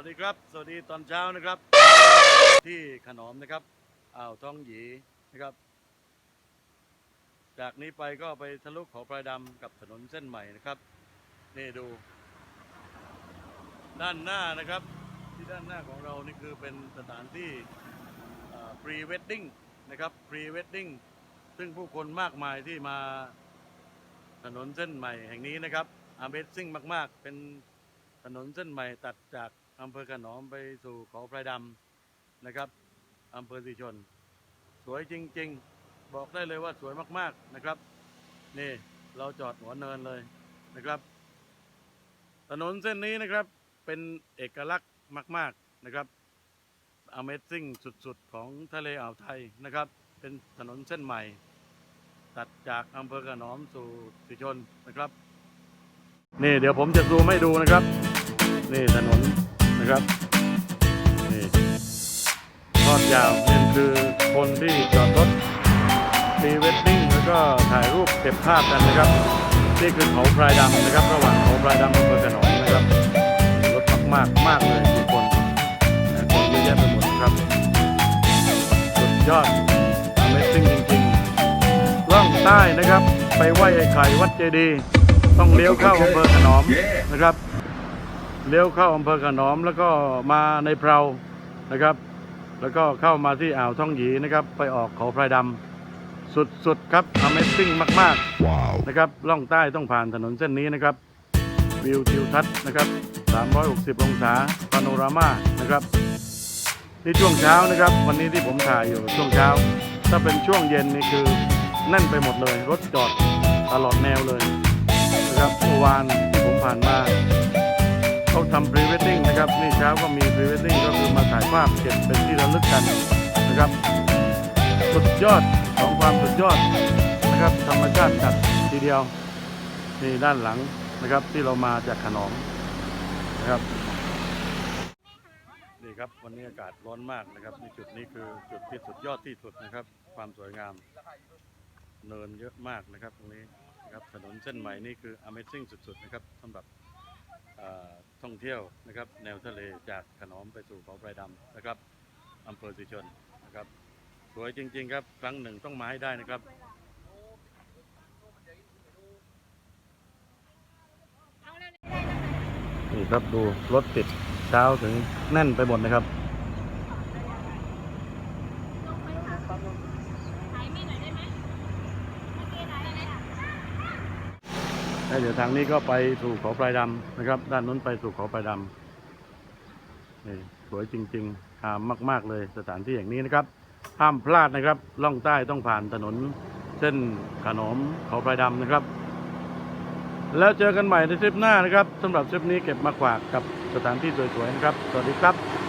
วัสดีครับ สวัสดีตอนเช้านะครับ ที่ขนอมนะครับอ่าวท้องหยีนะครับ จากนี้ไปก็ไปทะลุเขาพลายดำกับถนนเส้นใหม่นะครับ นี่ดู ด้านหน้านะครับ ที่ด้านหน้าของเรานี่คือเป็นสถานที่พรีเวดดิ้งนะครับพรีเวดดิ้งซึ่งผู้คนมากมายที่มาถนนเส้นใหม่แห่งนี้นะครับ Amazing มาก ๆ เป็นถนนเส้นใหม่ตัดจาก อำเภอขนอมไปสู่เขาพลายดำนะครับอำเภอสีชน สวยจริง ๆ บอกได้เลยว่าสวยมากๆนะครับ นี่เราจอดหัวเนินเลยนะครับ ถนนเส้นนี้นะครับเป็นเอกลักษณ์มาก ๆนะครับ Amazing สุดๆ ของทะเลอ่าวไทยนะครับ เป็นถนนเส้นใหม่ ตัดจากอำเภอขนอมสู่สิชนนะครับ นี่เดี๋ยวผมจะซูมให้ดูนะครับ นี่ถนน นะครับนี่ทอดยาวนี่คือคนที่จอดรถพีเวดดิ้งแล้วก็ถ่ายรูปเก็บภาพกันนะครับนี่คือเขาพลายดำนะครับ ระหว่างเขาพลายดำอำเภอขนอมนะครับรถมากมากเลยทุกคนคนเยอะแยะไปหมดนะครับสุดยอด Amazing จริงๆล่องใต้นะครับ ไปไหว้ไอ้ไข่วัดเจดีย์ต้องเลี้ยวเข้าอำเภอขนอมนะครับ เลี้ยวเข้าอำเภอขนอมแล้วก็มาในเพรานะครับ แล้วก็เข้ามาที่อ่าวท่องหยีนะครับ ไปออกเขาพลายดำสุดๆครับ Amazing มากๆ Wow. นะครับล่องใต้ต้องผ่านถนนเส้นนี้นะครับ วิวทิวทัศน์นะครับ 360 องศาพาโนรามานะครับนี่ช่วงเช้านะครับ วันนี้ที่ผมถ่ายอยู่ช่วงเช้า ถ้าเป็นช่วงเย็นนี่คือแน่นไปหมดเลย รถจอดตลอดแนวเลยนะครับเมื่อวานที่ผมผ่านมา เขาทำพรีเวดดิ้งนะครับนี่เช้าก็มีพรีเวดดิ้งก็คือมาถ่ายภาพเก็บเป็นที่ระลึกกันนะครับสุดยอดของความสุดยอดนะครับธรรมชาติจัดทีเดียวนี่ด้านหลังนะครับที่เรามาจากขนอมนะครับนี่ครับวันนี้อากาศร้อนมากนะครับนี่จุดนี้คือจุดที่สุดยอดที่สุดนะครับ ความสวยงามเนินเยอะมากนะครับตรงนี้นะครับถนนเส้นใหม่นี่คือ Amazing สุดๆนะครับสำหรับ ท่องเที่ยวนะครับ แนวทะเลจากขนอมไปสู่เขาไพรดำนะครับอำเภอสิชนนะครับ สวยจริง ๆ ครับ ครั้งหนึ่งต้องมาให้ได้นะครับนี่ครับดูรถติดเช้าถึงแน่นไปหมดนะครับ แล้วเดี๋ยวทางนี้ก็ไปสู่เขาปลายดำนะครับ ด้านนู้นไปสู่เขาปลายดำนี่สวยจริงๆงามมาก ๆ เลยสถานที่อย่างนี้นะครับ ห้ามพลาดนะครับ ล่องใต้ต้องผ่านถนน เส้นขนมเขาปลายดำนะครับ แล้วเจอกันใหม่ในทริปหน้านะครับสำหรับทริปนี้เก็บมาฝากกับสถานที่สวยๆนะครับ สวัสดีครับ